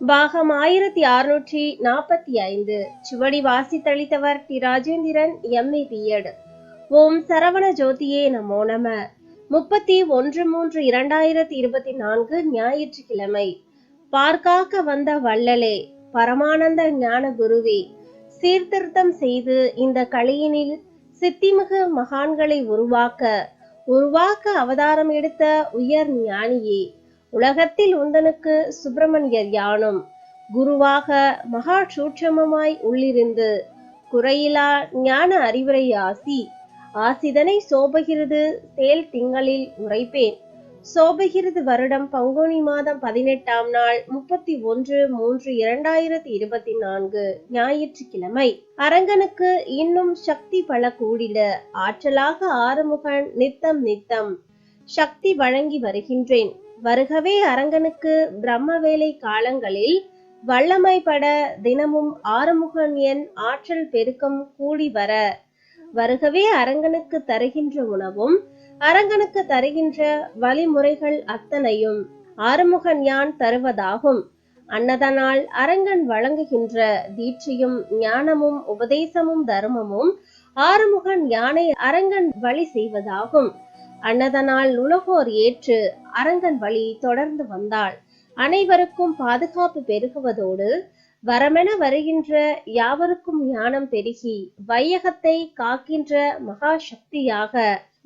பாகம் ஆயிரத்தி அறுநூற்றி நாற்பத்தி ஐந்து. சுவடி வாசித்தளித்தவர் T Rajendran MA BEd Om Saravana ஜோதியே நமோ நம. முப்பத்தி ஒன்று மூன்று இரண்டாயிரத்தி இருபத்தி நான்கு ஞாயிற்றுக்கிழமை. பார்க்காக்க வந்த வள்ளலே பரமானந்த ஞான குருவே சீர்திருத்தம் செய்து இந்த கலையினில் சித்திமிகு மகான்களை உருவாக்க உருவாக்க அவதாரம் எடுத்த உயர் ஞானியே உலகத்தில் உந்தனுக்கு சுப்பிரமணியர் யானும் குருவாக மகா சூட்சமமாய் உள்ளிருந்து குறையிலா ஞான அறிவுரை ஆசி ஆசிதனை சோபகிருது சேல் திங்களில் உரைப்பேன் சோபகிருது வருடம் பங்குனி மாதம் பதினெட்டாம் நாள் முப்பத்தி ஒன்று மூன்று இரண்டாயிரத்தி இருபத்தி நான்கு ஞாயிற்றுக்கிழமை. அரங்கனுக்கு இன்னும் சக்தி பல கூடிட ஆற்றலாக ஆறுமுகன் நித்தம் நித்தம் சக்தி வழங்கி வருகின்றேன். வருகவே அரங்கனுக்கு பிரம்ம வேலை காலங்களில் வல்லமைப்பட தினமும் ஆறுமுகன் என் ஆற்றல் பெருக்கம் கூடி வர. வருகவே அரங்கனுக்கு தருகின்ற உணவும் அரங்கனுக்கு தருகின்ற வழிமுறைகள் அத்தனையும் ஆறுமுகன் யான் தருவதாகும். அன்னதனால் அரங்கன் வழங்குகின்ற தீட்சையும் ஞானமும் உபதேசமும் தர்மமும் ஆறுமுகன் யானை அரங்கன் வழி செய்வதாகும். அன்னதனால் நுலகோர் ஏற்று அரங்கன் வழி தொடர்ந்து வந்தாள். அனைவருக்கும் பாதுகாப்பு பெருகுவதோடு வரமென வருகின்ற யாவருக்கும் ஞானம் பெருகி வையகத்தை காக்கின்ற மகா சக்தியாக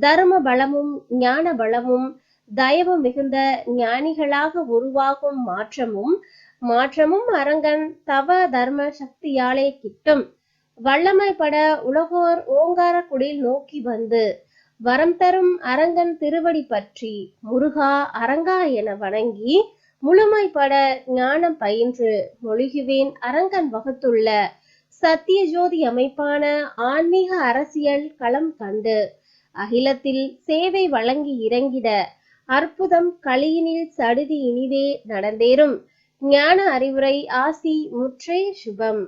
தர்ம பலமும் ஞான பலமும் தயவு மிகுந்த ஞானிகளாக உருவாகும் மாற்றமும் மாற்றமும் அரங்கன் தவ தர்ம சக்தியாலே கிட்டும். வல்லமைப்பட உலகோர் ஓங்கார குடில் நோக்கி வந்து வரம் தரும் அரங்கன் திருவடி பற்றி முருகா அரங்கா என வணங்கி முழுமைப்பட ஞானம் பயின்று மொழிகுவேன் அரங்கன் வகுத்துள்ள சத்திய ஜோதி அமைப்பான ஆன்மீக அரசியல் களம் கண்டு அகிலத்தில் சேவை வழங்கி இறங்கிட அற்புதம் களியினில் சடுதி இனிதே நடந்தேறும். ஞான அறிவுரை ஆசி முற்றே சுபம்.